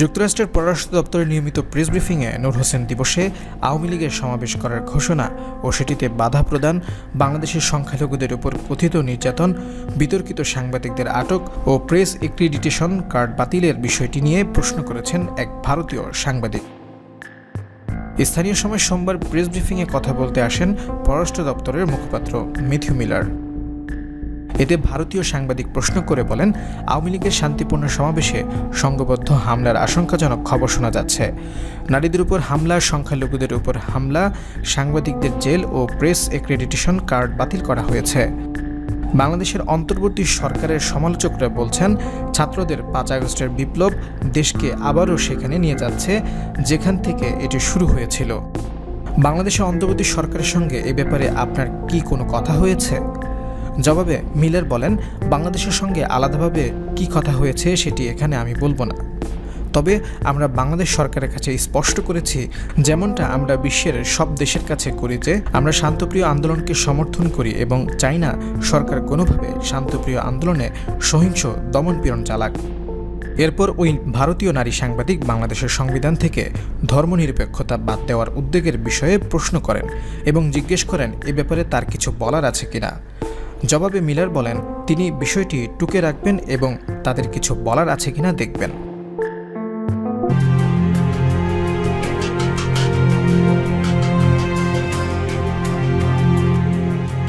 যুক্তরাষ্ট্রের পররাষ্ট্র দপ্তরের নিয়মিত প্রেস ব্রিফিংয়ে নূর হোসেন দিবসে আওয়ামী লীগের সমাবেশ করার ঘোষণা ও সেটিতে বাধা প্রদান, বাংলাদেশের সংখ্যালঘুদের উপর কথিত নির্যাতন, বিতর্কিত সাংবাদিকদের আটক ও প্রেস এক্রিডিটেশন কার্ড বাতিলের বিষয়টি নিয়ে প্রশ্ন করেছেন এক ভারতীয় সাংবাদিক। স্থানীয় সময় সোমবার প্রেস ব্রিফিংয়ে কথা বলতে আসেন পররাষ্ট্র দপ্তরের মুখপাত্র মিথিউ মিলার। এতে ভারতীয় সাংবাদিক প্রশ্ন করে বলেন, আওয়ামী লীগের শান্তিপূর্ণ সমাবেশে সংঘবদ্ধ হামলার আশঙ্কাজনক খবর শোনা যাচ্ছে। নারীদের উপর হামলা, সংখ্যালঘুদের উপর হামলা, সাংবাদিকদের জেল ও প্রেস এক্রেডিটেশন কার্ড বাতিল করা হয়েছে। বাংলাদেশের অন্তর্বর্তী সরকারের সমালোচকরা বলছেন, ছাত্রদের পাঁচ আগস্টের বিপ্লব দেশকে আবারও সেখানে নিয়ে যাচ্ছে, যেখান থেকে এটি শুরু হয়েছিল। বাংলাদেশের অন্তর্বর্তী সরকারের সঙ্গে এ ব্যাপারে আপনার কি কোনো কথা হয়েছে? জবাবে মিলার বলেন, বাংলাদেশের সঙ্গে আলাদাভাবে কি কথা হয়েছে সেটি এখানে আমি বলব না। তবে আমরা বাংলাদেশ সরকারের কাছে স্পষ্ট করেছি, যেমনটা আমরা বিশ্বের সব দেশের কাছে করি যে, আমরা শান্তপ্রিয় আন্দোলনকে সমর্থন করি এবং চাই না সরকার কোনোভাবে শান্তপ্রিয় আন্দোলনে সহিংস দমনপীড়ন চালাক। এরপর ওই ভারতীয় নারী সাংবাদিক বাংলাদেশের সংবিধান থেকে ধর্মনিরপেক্ষতা বাদ দেওয়ার উদ্যোগের বিষয়ে প্রশ্ন করেন এবং জিজ্ঞেস করেন, এ ব্যাপারে তার কিছু বলার আছে কিনা? জবাবে মিলার বলেন তিনি বিষয়টি টুকে রাখবেন এবং তাদের কিছু বলার আছে কিনা দেখবেন।